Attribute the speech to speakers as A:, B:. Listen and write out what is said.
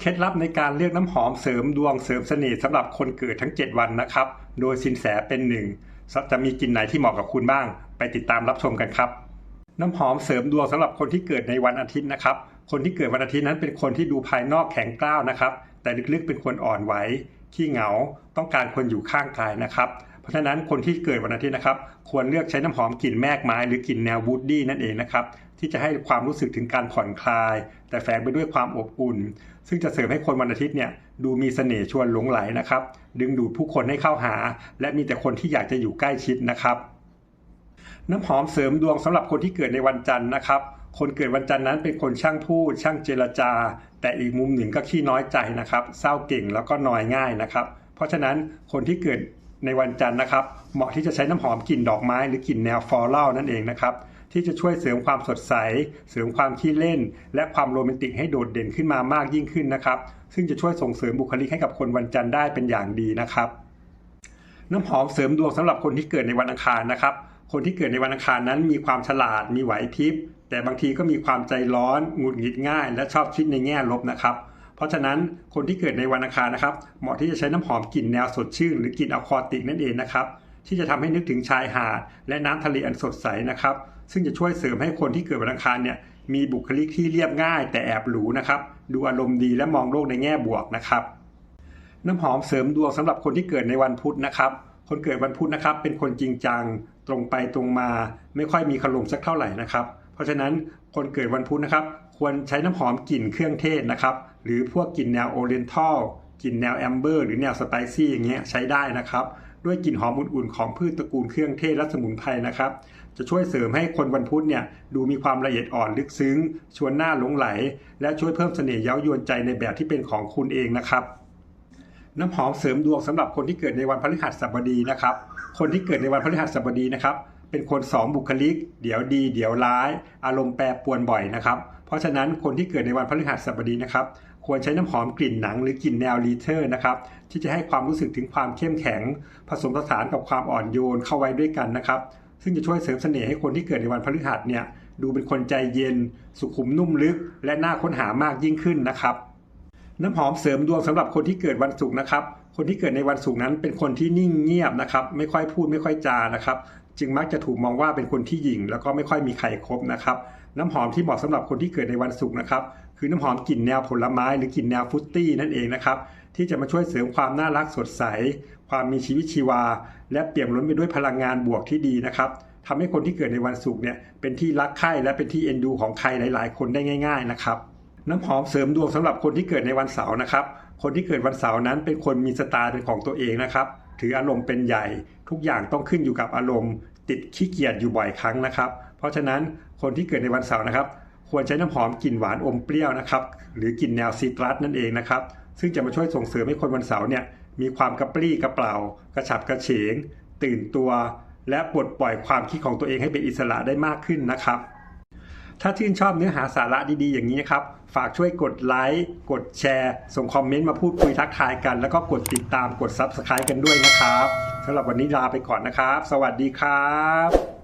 A: เคล็ดลับในการเลือกน้ำหอมเสริมดวงเสริมเสน่ห์สำหรับคนเกิดทั้ง 7 วันนะครับ โดยสินแสเป็นหนึ่งจะมีกลิ่นไหนที่เหมาะกับคุณบ้าง ไปติดตามรับชมกันครับ น้ำหอมเสริมดวงสำหรับคนที่เกิดในวันอาทิตย์นะครับ คนที่เกิดวันอาทิตย์นั้นเป็นคนที่ดูภายนอกแข็งกร้าวนะครับ แต่ลึกๆเป็นคนอ่อนไหวขี้เหงา ต้องการคนอยู่ข้างกายนะครับ ราะฉะนั้นคนที่เกิดวันอาทิตย์นะครับ ควรเลือกใช้น้ำหอมกลิ่นแมกไม้ หรือกลิ่นแนววูดดี้นั่นเองนะครับ ที่จะให้ความรู้สึกถึงการผ่อนคลาย แต่แฝงไปด้วยความอบอุ่น ซึ่งจะเสริมให้คนวันอาทิตย์เนี่ยดูมีเสน่ห์ชวนหลงไหลนะครับ ดึงดูดผู้คนให้เข้าหา และมีแต่คนที่อยากจะอยู่ใกล้ชิดนะครับ น้ำหอมเสริมดวงสำหรับคนที่เกิดในวันจันทร์นะครับคนเกิดวันจันทร์นั้นเป็นคนช่างพูด ช่างเจรจา แต่อีกมุมหนึ่งก็ขี้น้อยใจนะครับ เศร้าเก่งแล้วก็นอยง่ายนะครับ เพราะฉะนั้นคนที่เกิด ในวันจันทร์นะครับ เหมาะที่จะใช้น้ำหอมกลิ่นดอกไม้หรือกลิ่นแนวฟลอรัลนั่นเองนะครับที่จะช่วยเสริมความสดใส เสริมความขี้เล่น และความโรแมนติกให้โดดเด่นขึ้นมามากยิ่งขึ้นนะครับ ซึ่งจะช่วยส่งเสริมบุคลิกให้กับคนวันจันทร์ได้เป็นอย่างดีนะครับ น้ำหอมเสริมดวงสำหรับคนที่เกิดในวันอังคารนะครับ คนที่เกิดในวันอังคารนั้นมีความฉลาด มีไหวพริบ แต่บางทีก็มีความใจร้อน หงุดหงิดง่าย และชอบคิดในแง่ลบนะครับ เพราะฉะนั้นคนที่เกิดในวันอังคารนะครับ เหมาะที่จะใช้น้ำหอมกลิ่นแนวสดชื่น หรือกลิ่นอะควาติกนั่นเองนะครับ ที่จะทำให้นึกถึงชายหาด และน้ำทะเลอันสดใสนะครับ ซึ่งจะช่วยเสริมให้คนที่เกิดวันอังคารเนี่ยมีบุคลิกที่เรียบง่าย แต่แอบหรูนะครับดูอารมณ์ดีและมองโลกในแง่บวกนะครับ น้ำหอมเสริมดวงสำหรับคนที่เกิดในวันพุธนะครับ คนเกิดวันพุธนะครับ เป็นคนจริงจัง ตรงไปตรงมา ไม่ค่อยมีคารมสักเท่าไหร่นะครับ เพราะฉะนั้นคนเกิดวันพุธนะครับ ควรใช้น้ำหอมกลิ่นเครื่องเทศนะครับ หรือพวกกลิ่นแนวโอเรนทัลกลิ่นแนวแอมเบอร์หรือแนวสไปซี่อย่างเงี้ยใช้ได้นะครับ ด้วยกลิ่นหอมอุ่นๆของพืชตระกูลเครื่องเทศและสมุนไพรนะครับ จะช่วยเสริมให้คนวันพุธเนี่ยดูมีความละเอียดอ่อนลึกซึ้ง ชวนหน้าหลงไหล และช่วยเพิ่มเสน่ห์เย้ายวนใจในแบบที่เป็นของคุณเองนะครับน้ำหอมเสริมดวงสำหรับคนที่เกิดในวันพฤหัสบดีนะครับ คนที่เกิดในวันพฤหัสบดีนะครับ เป็นคนสองบุคลิก เดี๋ยวดี เดี๋ยวร้าย อารมณ์แปรปรวนบ่อยนะครับ เพราะฉะนั้นคนที่เกิดในวันพฤหัสบดีนะครับ ควรใช้น้ำหอมกลิ่นหนังหรือกลิ่นแนวลีเทอร์นะครับ ที่จะให้ความรู้สึกถึงความเข้มแข็ง ผสมผสานกับความอ่อนโยนเข้าไว้ด้วยกันนะครับ ซึ่งจะช่วยเสริมเสน่ห์ให้คนที่เกิดในวันพฤหัสเนี่ยดูเป็นคนใจเย็น สุขุมนุ่มลึก และน่าค้นหามากยิ่งขึ้นนะครับ น้ำหอมเสริมดวงสำหรับคนที่เกิดวันศุกร์นะครับคนที่เกิดในวันศุกร์นั้นเป็นคนที่นิ่งเงียบนะครับ ไม่ค่อยพูดไม่ค่อยจานะครับ จึงมักจะถูกมองว่าเป็นคนที่หยิ่งแล้วก็ไม่ค่อยมีใครคบนะครับ น้ำหอมที่เหมาะสำหรับคนที่เกิดในวันศุกร์นะครับ คือน้ำหอมกลิ่นแนวผลไม้หรือกลิ่นแนวฟรุตตี้นั่นเองนะครับ ที่จะมาช่วยเสริมความน่ารักสดใส ความมีชีวิตชีวา และเปี่ยมล้นไปด้วยพลังงานบวกที่ดีนะครับทำให้คนที่เกิดในวันศุกร์เนี่ยเป็นที่รักใคร่และเป็นที่เอ็นดูของใครหลาย ๆ คนได้ง่าย ๆนะครับน้ำหอมเสริมดวงสำหรับคนที่เกิดในวันเสาร์นะครับ คนที่เกิดวันเสาร์นั้นเป็นคนมีสไตล์เป็นของตัวเองนะครับ ถืออารมณ์เป็นใหญ่ ทุกอย่างต้องขึ้นอยู่กับอารมณ์ ติดขี้เกียจอยู่บ่อยครั้งนะครับ เพราะฉะนั้นคนที่เกิดในวันเสาร์นะครับ ควรใช้น้ำหอมกลิ่นหวานอมเปรี้ยวนะครับ หรือกลิ่นแนวซีตรัสนั่นเองนะครับ ซึ่งจะมาช่วยส่งเสริมให้คนวันเสาร์เนี่ยมีความกระปรี้กระเปร่ากระฉับกระเฉง ตื่นตัว และปลดปล่อยความคิดของตัวเองให้เป็นอิสระได้มากขึ้นนะครับ ถ้าชื่นชอบเนื้อหาสาระดีๆ อย่างนี้นะครับ ฝากช่วยกดไลค์กดแชร์ ส่งคอมเมนต์มาพูดคุยทักทายกัน แล้วก็กดติดตามกด Subscribe กันด้วยนะครับสำหรับวันนี้ลาไปก่อนนะครับ สวัสดีครับ